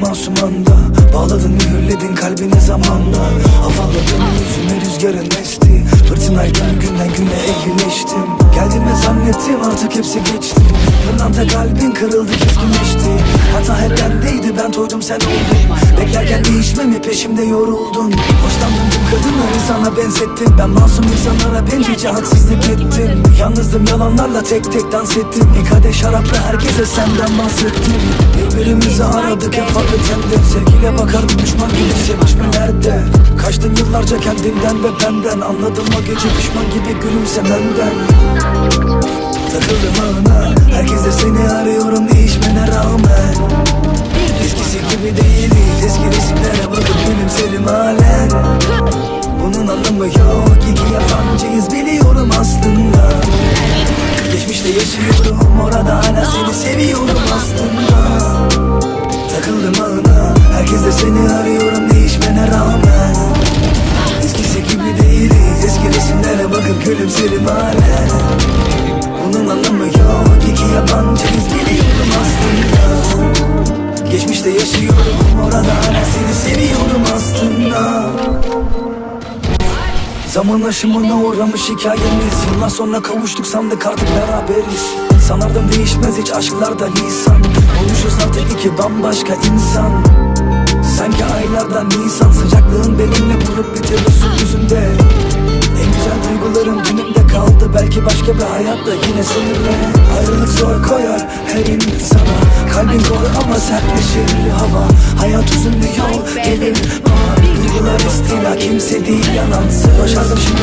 masum anda Bağladın mühürledin kalbine zamanla. Havaladın yüzüme rüzgarın esti. Fırtınaydım günden güne ehlileştim Geldim ve zannettim artık hepsi geçti. Pırlanta kalbin kırıldı keskinleşti. Hata hep bendeydi ben toydum sen oldun. Beklerken değişmemi peşimde yoruldun? Hoşlandım tüm kadınları sana benzettim Ben masum insanlara bencilce haksızlık ettim. Yalnızdım yalanlarla tek tek dans ettim. Bir kadeh şarapla herkese senden bahsettim Birbirimizi aradık hep farklı temde Sevgiyle bakardım düşman gibi. Sevişmelerde Kaçtım yıllarca kendimden ve benden. Anladım o gece pişman gibi gülümsemenden Takıldım ağına Herkes de seni arıyorum değişmene rağmen. Eskisi gibi değiliz Eski resimlere bakıp gülümserim halen. Bunun anlamı yok İki yabancıyız biliyorum aslında. Geçmişte yaşıyorum Orada hala seni seviyorum aslında Herkes de seni arıyorum değişmene rağmen. Eskisi gibi değiliz Eski resimlere bakıp gülümserim halen. Bunun anlamı yok İki yabancıyız biliyorum aslında. Geçmişte yaşıyorum Orada hala seni seviyorum aslında. Zaman aşımına uğramış hikayemiz. Yıllar sonra kavuştuk sandık artık beraberiz. Sanardım değişmez hiç aşklarda lisan. Olmuşuz artık iki bambaşka insan Sanki aylardan nisan Sıcaklığın benimle vurup bitiyorsun yüzünde. En güzel duygularım dünümde kaldı Belki başka bir hayatta yine seninle. Ayrılık zor koyar her insana. Kalbin kor ama sertleşir hava. Hayat uzun bir yol gelir bana. Duygular istila kimse değil yalansız Başardım şimdi